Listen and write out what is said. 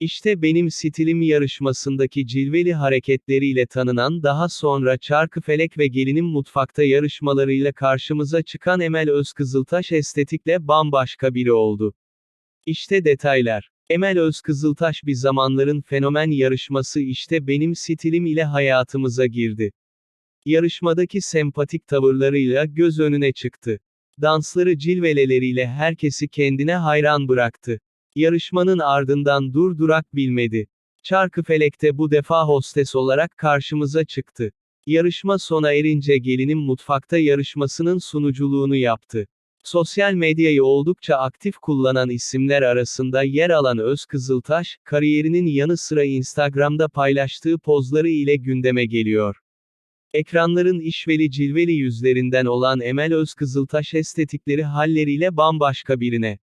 İşte benim stilim yarışmasındaki cilveli hareketleriyle tanınan daha sonra Çarkıfelek ve Gelinim Mutfakta yarışmalarıyla karşımıza çıkan Emel Özkızıltaş estetikle bambaşka biri oldu. İşte detaylar. Emel Özkızıltaş bir zamanların fenomen yarışması işte benim stilim ile hayatımıza girdi. Yarışmadaki sempatik tavırlarıyla göz önüne çıktı. Dansları cilveleleriyle herkesi kendine hayran bıraktı. Yarışmanın ardından durdurak bilmedi. Çarkıfelek'te bu defa hostes olarak karşımıza çıktı. Yarışma sona erince gelinim mutfakta yarışmasının sunuculuğunu yaptı. Sosyal medyayı oldukça aktif kullanan isimler arasında yer alan Özkızıltaş, kariyerinin yanı sıra Instagram'da paylaştığı pozları ile gündeme geliyor. Ekranların işveli cilveli yüzlerinden olan Emel Özkızıltaş estetikleri halleriyle bambaşka birine.